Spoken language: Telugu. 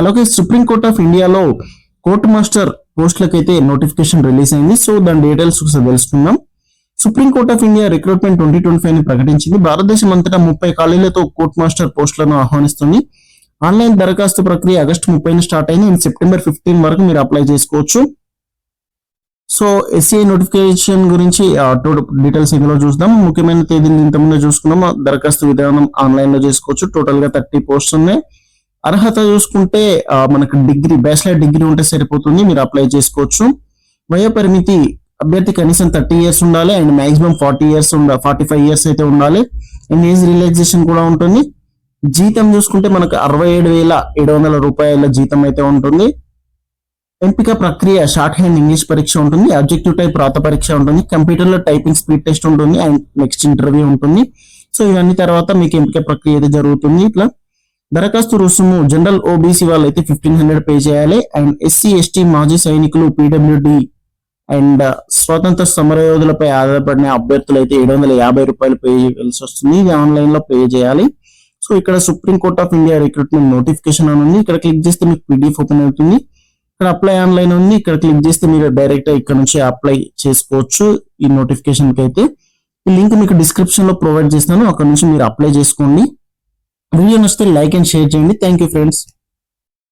అలాగే సుప్రీం కోర్ట్ ఆఫ్ ఇండియాలో కోర్ట్ మాస్టర్ పోస్టులకు అయితే నోటిఫికేషన్ రిలీజ్ అయింది. సో దాని డీటెయిల్స్ ఒకసారి తెలుసుకుందాం. Supreme court of India recruitment twenty twenty ఫైవ్ని ప్రకటించింది. భారతదేశం అంతటా ముప్పై ఖాళీలతో కోర్ట్ మాస్టర్ పోస్టులను ఆహ్వానిస్తుంది. ఆన్లైన్ దరఖాస్తు ప్రక్రియ ఆగస్టు ముప్పై స్టార్ట్ అయింది. అండ్ సెప్టెంబర్ ఫిఫ్టీన్ వరకు మీరు అప్లై చేసుకోవచ్చు. సో ఎస్సీఐ నోటిఫికేషన్ గురించి డీటెయిల్స్ ఇందులో చూద్దాం. ముఖ్యమైన తేదీని ఇంతకుముందు చూసుకున్నాం. దరఖాస్తు విధానం ఆన్లైన్లో చేసుకోవచ్చు. టోటల్గా థర్టీ పోస్ట్స్ ఉన్నాయి. అర్హత చూసుకుంటే మనకు డిగ్రీ బ్యాచిలర్ డిగ్రీ ఉంటే సరిపోతుంది మీరు అప్లై చేసుకోవచ్చు. వయో పరిమితి అభ్యర్థి కనీసం థర్టీ ఇయర్స్ ఉండాలి అండ్ మాక్సిమం ఫార్టీ ఇయర్స్ ఉండాలి ఫార్టీ ఫైవ్ ఇయర్స్ అయితే ఉండాలి. అండ్ ఏజ్ రిలాక్సేషన్ కూడా ఉంటుంది. జీతం చూసుకుంటే మనకు అరవై ఏడు వేల ఏడు వందల రూపాయల జీతం అయితే ఉంటుంది. ఎంపిక ప్రక్రియ షార్ట్ హ్యాండ్ ఇంగ్లీష్ పరీక్ష ఉంటుంది అబ్జెక్టివ్ టైప్ రాత పరీక్ష ఉంటుంది కంప్యూటర్లో టైపింగ్ స్పీడ్ టెస్ట్ ఉంటుంది అండ్ నెక్స్ట్ ఇంటర్వ్యూ ఉంటుంది. సో ఇవన్నీ తర్వాత మీకు ఎంపిక ప్రక్రియ అయితే జరుగుతుంది. ఇట్లా దరఖాస్తు రుసుము జనరల్ ఓబీసీ వాళ్ళు అయితే ఫిఫ్టీన్ హండ్రెడ్ పే చేయాలి. అండ్ ఎస్సీ ఎస్టీ మాజీ సైనికులు పీడబ్ల్యూడి అండ్ స్వాతంత్ర సమరయోధులపై ఆధారపడిన అభ్యర్థులు అయితే ఏడు వందల యాభై రూపాయలు పే చేయాల్సి వస్తుంది. ఇది ఆన్లైన్లో పే చేయాలి. సో ఇక్కడ supreme court of India recruitment notification అని ఉంది. ఇక్కడ క్లిక్ చేస్తే మీకు పీడిఎఫ్ ఓపెన్ అవుతుంది. ఇక్కడ అప్లై ఆన్లైన్ ఉంది. ఇక్కడ క్లిక్ చేస్తే మీరు డైరెక్ట్ ఇక్కడ నుంచి అప్లై చేసుకోవచ్చు ఈ నోటిఫికేషన్కి అయితే. ఈ లింక్ మీకు డిస్క్రిప్షన్లో ప్రొవైడ్ చేస్తాను. అక్కడ నుంచి మీరు అప్లై చేసుకోండి. వీడియో నచ్చితే లైక్ అండ్ షేర్ చేయండి. Thank you friends